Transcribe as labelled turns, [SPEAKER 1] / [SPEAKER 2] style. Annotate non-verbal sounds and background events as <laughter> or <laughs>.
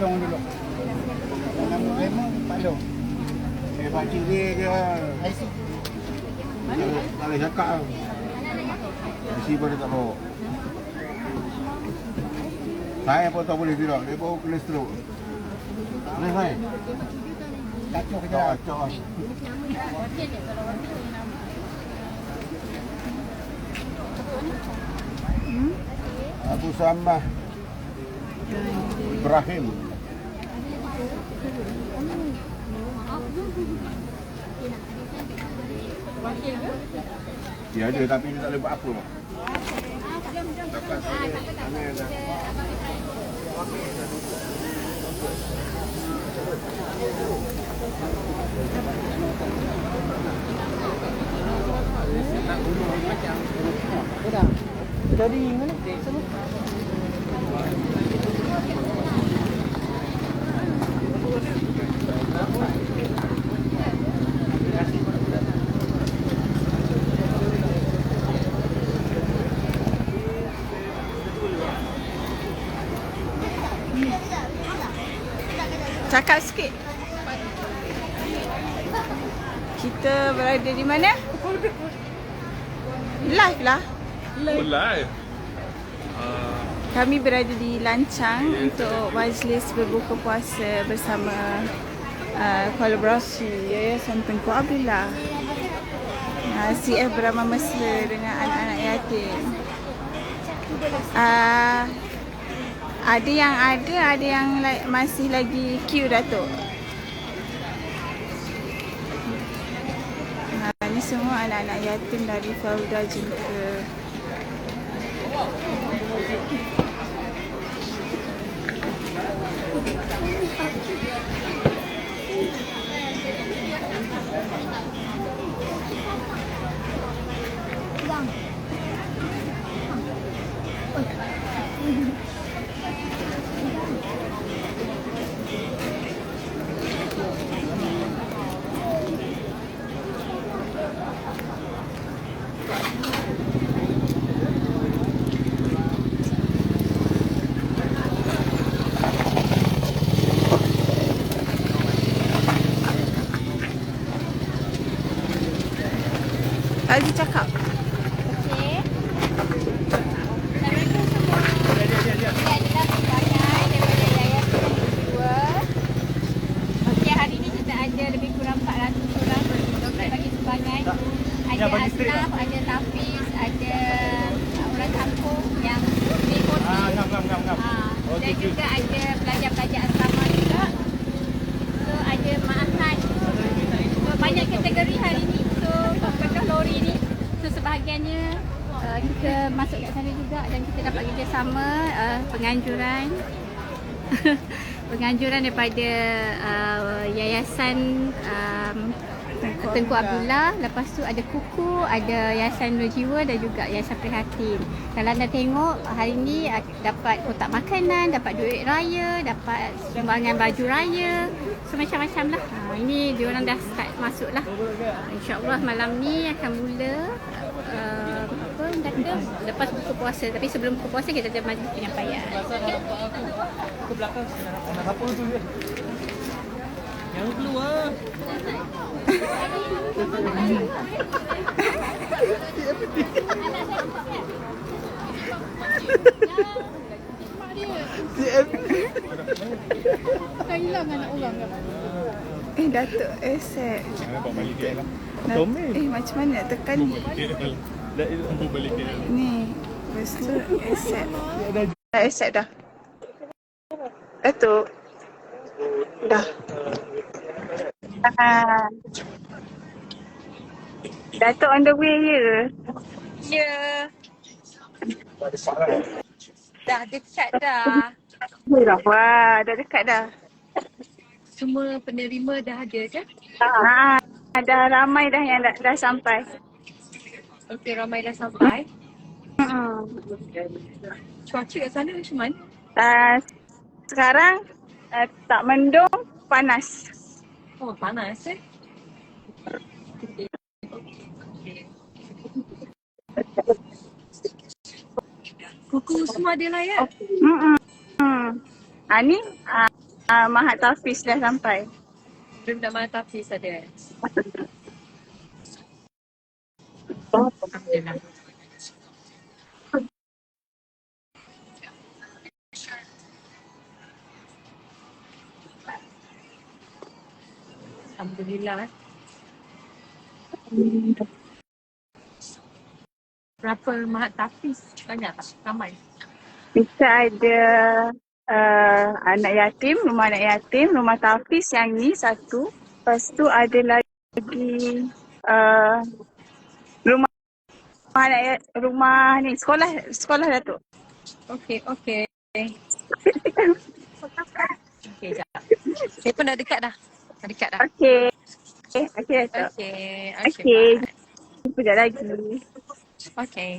[SPEAKER 1] Palong dulu. Nama Raymond Palong. Dia pakcik dia dia IC.
[SPEAKER 2] Tak tak cakap tau. Pun tak bawa. Saya pun tak boleh tidur. Dia bawa kena stroke. Boleh saya?
[SPEAKER 1] Kacau
[SPEAKER 2] Tak
[SPEAKER 1] kerja.
[SPEAKER 2] Kacau. lah. Abu Samah Ibrahim Ya ada tapi dia tak boleh buat apa. Dapat saya Mana
[SPEAKER 1] mana?
[SPEAKER 3] Cakap sikit. Kita berada di mana? Live lah.
[SPEAKER 4] Live. Uh,
[SPEAKER 3] Kami berada di Lancang untuk majlis berbuka puasa bersama uh, kolaborasi Yayasan Tengku Abdullah. Uh, CF Beramah Mesra dengan anak-anak yatim. Uh, ada yang ada, ada yang masih lagi queue Datuk. Ha, ni semua anak-anak yatim dari Fauda Jengka. Aziz cakap.
[SPEAKER 5] Okey. Assalamualaikum semua. Ini adalah sebagai daripada Yayasan yang kedua. Okey, hari ini kita ada lebih kurang 400 orang kita bagi sumbangan. Ada Asnaf, ada Tafiz, ada uh, orang kampung yang mengikuti.
[SPEAKER 1] Ah, ngam ngam ngam ngam.
[SPEAKER 5] Ah, dan juga ada pelajar-pelajar asrama juga. So ada Ma'ahad. So banyak kategori hari ni. So penuh lori ni. So sebahagiannya uh, kita masuk kat sana juga dan kita dapat kerjasama uh, penganjuran. <laughs> Penganjuran daripada uh, yayasan um, Tengku Abdullah Lepas tu ada Kuku Ada Yayasan Nur Jiwa Dan juga Yayasan Prihatin Kalau anda tengok Hari ni dapat kotak makanan Dapat duit raya Dapat sumbangan baju raya So macam-macam lah ha, Ini diorang dah start masuk lah InsyaAllah malam ni akan mula uh, Lepas buka puasa Tapi sebelum buka puasa Kita ada majlis penyampaian okay?
[SPEAKER 1] Ke belakang. Nak apa tu dia? Yang keluar.
[SPEAKER 3] Eh Datuk Esek.
[SPEAKER 4] Jangan bawa balik dia lah.
[SPEAKER 3] Eh macam mana nak tekan ni?
[SPEAKER 4] Dah ilmu balik dia.
[SPEAKER 3] Ni. Lepas tu Esek. Dah Esek dah. Datuk. Dah. Ah. Datuk on the way ya ke?
[SPEAKER 5] Ya Dah dekat dah
[SPEAKER 3] Wah, dah dekat dah.
[SPEAKER 5] Semua penerima dah ada kan?
[SPEAKER 3] Ha, dah ramai dah yang dah, dah sampai.
[SPEAKER 5] Okey ramai dah sampai
[SPEAKER 3] Hmm.
[SPEAKER 5] Cuaca kat sana macam mana?
[SPEAKER 3] Uh, sekarang uh, tak mendung, panas.
[SPEAKER 5] Oh panas eh Kuku semua ada layan?
[SPEAKER 3] Mm-mm. Ah ni ah, ah, Mahat Tafiz dah sampai.
[SPEAKER 6] Belum nak mata habis ada. Alhamdulillah. Alhamdulillah. eh. Berapa mahat tapis? Banyak tak? Ramai.
[SPEAKER 3] Kita ada uh, anak yatim, rumah anak yatim, rumah Tafiz yang ni satu. Lepas tu ada lagi uh, rumah rumah anak ya- rumah ni sekolah sekolah Datuk.
[SPEAKER 6] Okey, okey. <laughs> Okey, jap. Saya pun dah dekat dah. Dekat dah.
[SPEAKER 3] Okey. Okey Datuk.
[SPEAKER 6] Okey,
[SPEAKER 3] Okey.
[SPEAKER 6] okey.
[SPEAKER 3] Jumpa sekejap lagi.
[SPEAKER 6] bye. Okey.